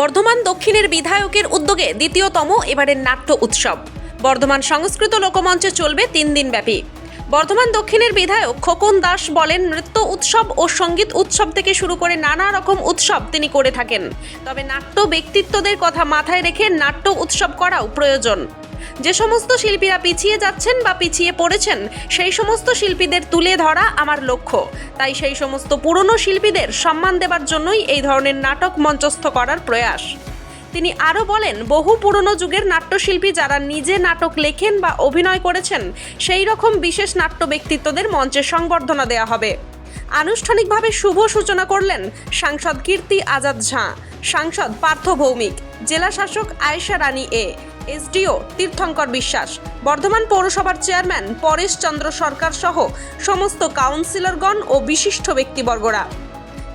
বর্ধমান দক্ষিণের বিধায়কের উদ্যোগে দ্বিতীয়তম এবারের নাট্য উৎসব। বর্ধমান সংস্কৃত লোকমঞ্চে চলবে তিন দিন ব্যাপী বর্ধমান দক্ষিণের বিধায়ক খোকন দাস বলেন, নৃত্য উৎসব ও সংগীত উৎসব থেকে শুরু করে নানা রকম উৎসব তিনি করে থাকেন। তবে নাট্য ব্যক্তিত্বদের কথা মাথায় রেখে নাট্য উৎসব করাও প্রয়োজন। যে সমস্ত শিল্পীরা পিছিয়ে যাচ্ছেন বা পিছিয়ে পড়েছেন, সেই সমস্ত শিল্পীদের তুলে ধরা আমার লক্ষ্য। তাই সেই সমস্ত পুরনো শিল্পীদের সম্মান দেবার জন্যই এই ধরনের নাটক মঞ্চস্থ করার প্রয়াস। তিনি আরও বলেন, বহু পুরনো যুগের নাট্যশিল্পী যারা নিজে নাটক লেখেন বা অভিনয় করেছেন, সেই রকম বিশেষ নাট্য ব্যক্তিত্বদের মঞ্চে সংবর্ধনা দেওয়া হবে। আনুষ্ঠানিকভাবে শুভ সূচনা করলেন সাংসদ কীর্তি আজাদ ঝাঁ, সাংসদ পার্থ ভৌমিক, জেলা শাসক আয়েশা রানী এ, এসডিও তীর্থঙ্কর বিশ্বাস, বর্ধমান পৌরসভার চেয়ারম্যান পরেশ চন্দ্র সরকার সহ সমস্ত কাউন্সিলরগণ ও বিশিষ্ট ব্যক্তিবর্গরা।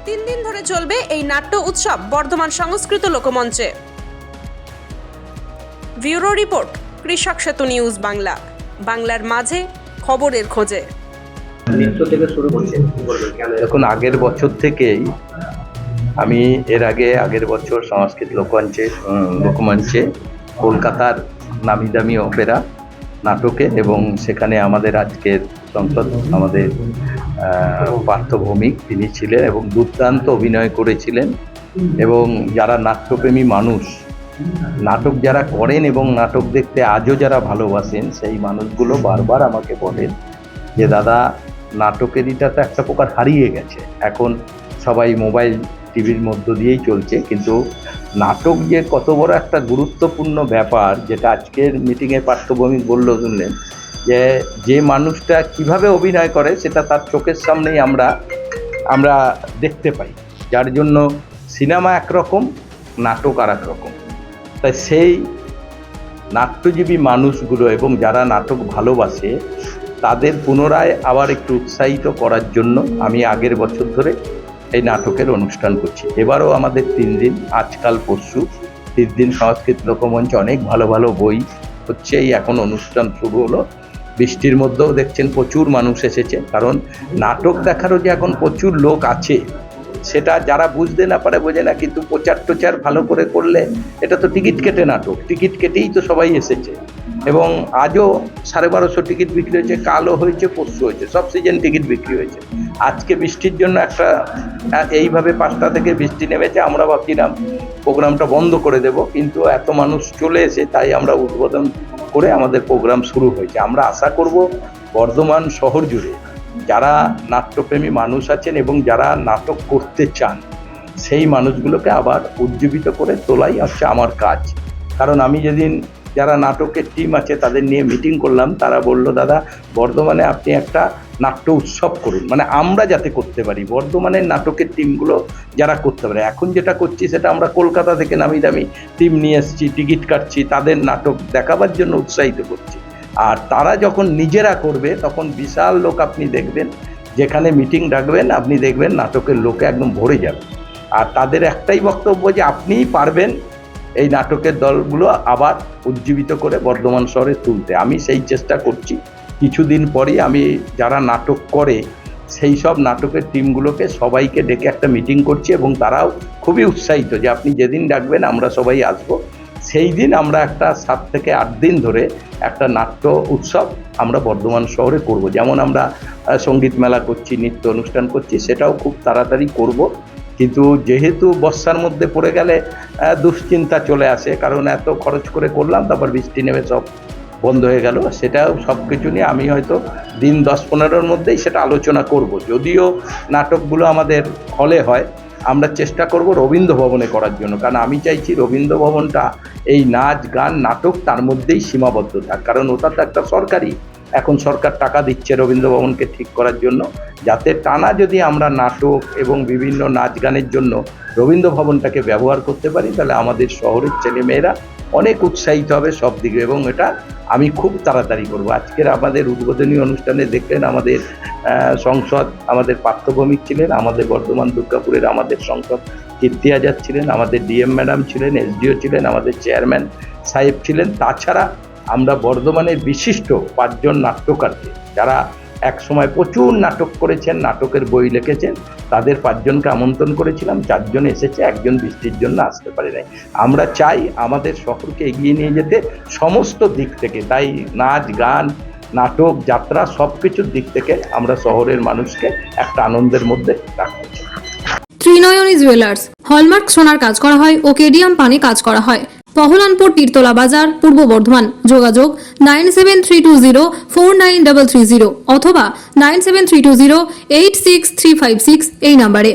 তিন দিন ধরে চলবে এই নাট্য উৎসব বর্ধমান সংস্কৃত লোকমঞ্চে। Bureau report Krishak Setu news Bangla. বাংলার মাঝে খবরের খোঁজে। নৃত্য থেকে শুরু দেখুন আগের বছর থেকেই আমি এর আগে আগের বছর সংস্কৃত লোকমঞ্চে লোকমঞ্চে কলকাতার নামি দামি অপেরা নাটকে এবং সেখানে আমাদের আজকের সংসদ আমাদের আহ, পার্থ ভৌমিক তিনি ছিলেন এবং দুর্দান্ত অভিনয় করেছিলেন। এবং যারা নাট্যপ্রেমী মানুষ নাটক যারা করেন এবং নাটক দেখতে আজও যারা ভালোবাসেন সেই মানুষগুলো বারবার আমাকে বলেন যে দাদা নাটকের এটা তো একটা প্রকার হারিয়ে গেছে। এখন সবাই মোবাইল টিভির মধ্য দিয়েই চলছে, কিন্তু নাটক যে কত বড় একটা গুরুত্বপূর্ণ ব্যাপার, যেটা আজকের মিটিংয়ে পাঠ্যভূমি বলল শুনলেন, যে যে মানুষটা কীভাবে অভিনয় করে সেটা তার চোখের সামনেই আমরা আমরা দেখতে পাই। যার জন্য সিনেমা একরকম, নাটক আর রকম তাই সেই নাট্যজীবী মানুষগুলো এবং যারা নাটক ভালোবাসে, তাদের পুনরায় আবার একটু উৎসাহিত করার জন্য আমি আগের বছর ধরে এই নাটকের অনুষ্ঠান করছি। এবারও আমাদের তিন দিন, আজকাল পরশু, তিন দিন সংস্কৃত লোকমঞ্চে, অনেক ভালো ভালো বই হচ্ছে। এই এখন অনুষ্ঠান শুরু হলো। বৃষ্টির মধ্যেও দেখছেন প্রচুর মানুষ এসেছে। কারণ নাটক দেখারও যে এখন প্রচুর লোক আছে, সেটা যারা বুঝতে না পারে বোঝে না। কিন্তু প্রচার টোচার ভালো করে করলে এটা তো টিকিট কেটে নাটক। টিকিট কেটেই তো সবাই এসেছে। এবং আজও সাড়ে বারোশো টিকিট বিক্রি হয়েছে, কালও হয়েছে, পরশু হয়েছে, সব সিজন টিকিট বিক্রি হয়েছে। আজকে বৃষ্টির জন্য একটা এইভাবে পাঁচটা থেকে বৃষ্টি নেমেছে, আমরা ভাবছিলাম প্রোগ্রামটা বন্ধ করে দেব, কিন্তু এত মানুষ চলে এসে তাই আমরা উদ্বোধন করে আমাদের প্রোগ্রাম শুরু হয়েছে। আমরা আশা করব বর্ধমান শহর জুড়ে যারা নাট্যপ্রেমী মানুষ আছেন এবং যারা নাটক করতে চান, সেই মানুষগুলোকে আবার উজ্জীবিত করে তোলাই হচ্ছে আমার কাজ। কারণ আমি যেদিন যারা নাটকের টিম আছে, তাদের নিয়ে মিটিং করলাম। তারা বলল, দাদা, বর্ধমানে আপনি একটা নাট্য উৎসব করুন। মানে আমরা যাতে করতে পারি, বর্ধমানের নাটকের টিমগুলো যারা করতে পারে। এখন যেটা করছি, সেটা আমরা কলকাতা থেকে নামি দামি টিম নিয়ে এসেছি, টিকিট কাটছি, তাদের নাটক দেখাবার জন্য উৎসাহিত করছি। আর তারা যখন নিজেরা করবে, তখন বিশাল লোক আপনি দেখবেন, যেখানে মিটিং ডাকবেন আপনি দেখবেন নাটকের লোকে একদম ভরে যাবে। আর তাদের একটাই বক্তব্য যে, আপনিই পারবেন এই নাটকের দলগুলো আবার উজ্জীবিত করে বর্ধমান শহরে তুলতে। আমি সেই চেষ্টা করছি। কিছুদিন পরেই আমি যারা নাটক করে, সেই সব নাটকের টিমগুলোকে সবাইকে ডেকে একটা মিটিং করছি এবং তারাও খুবই উৎসাহিত যে আপনি যেদিন ডাকবেন আমরা সবাই আসব। সেই দিন আমরা একটা সাত থেকে আট দিন ধরে একটা নাট্য উৎসব আমরা বর্ধমান শহরে করব। যেমন আমরা সংগীত মেলা করছি, নৃত্য অনুষ্ঠান করছি, সেটাও খুব তাড়াতাড়ি করব। কিন্তু যেহেতু বর্ষার মধ্যে পড়ে গেলে দুশ্চিন্তা চলে আসে। কারণ এত খরচ করে করলাম, তারপর বৃষ্টি নেমে সব বন্ধ হয়ে গেল। সেটাও সব কিছু নিয়ে আমি হয়তো দিন দশ পনেরোর মধ্যেই সেটা আলোচনা করব। যদিও নাটকগুলো আমাদের হলে হয়, আমরা চেষ্টা করব রবীন্দ্র ভবনে করার জন্য। কারণ আমি চাইছি রবীন্দ্র ভবনটা এই নাচ, গান, নাটক তার মধ্যেই সীমাবদ্ধ থাক। কারণ ওটা তো একটা সরকারি এখন সরকার টাকা দিচ্ছে রবীন্দ্র ভবনকে ঠিক করার জন্য, যাতে টানা যদি আমরা নাটক এবং বিভিন্ন নাচ গানের জন্য রবীন্দ্র ভবনটাকে ব্যবহার করতে পারি, তাহলে আমাদের শহরের ছেলেমেয়েরা অনেক উৎসাহিত হবে সব দিকে এবং এটা আমি খুব তাড়াতাড়ি করব। আজকের আমাদের উদ্বোধনী অনুষ্ঠানে দেখলেন আমাদের সংসদ, আমাদের পাঠ্যভূমিক ছিলেন, আমাদের বর্ধমান দুর্গাপুরের আমাদের সংসদ কীর্তি আজাদ ছিলেন, আমাদের ডিএম ম্যাডাম ছিলেন, এসডিও ছিলেন, আমাদের চেয়ারম্যান সাহেব ছিলেন। তাছাড়া আমরা বর্ধমানের বিশিষ্ট পাঁচজন নাট্যকারকে, যারা এক সময় প্রচুর নাটক করেছেন, নাটকের বই লিখেছেন, তাদের পাঁচজনকে আমন্ত্রণ করেছিলাম। চারজন এসেছে, একজন বৃষ্টির জন্য আসতে পারে নাই। আমরা চাই আমাদের শহরকে এগিয়ে নিয়ে যেতে সমস্ত দিক থেকে, তাই নাচ, গান, নাটক, যাত্রা সব কিছুর দিক থেকে আমরা শহরের মানুষকে একটা আনন্দের মধ্যে রাখতে চাই ত্রিনয়নী জুয়েলার্স, হলমার্ক সোনার কাজ করা হয় ও কেডিয়াম পানে কাজ করা হয়। পহলানপুর তীরতলা বাজার, পূর্ব বর্ধমান। যোগাযোগ nine seven three two zero, four nine double three zero অথবা nine seven three two zero, eight six three five six এই নাম্বারে।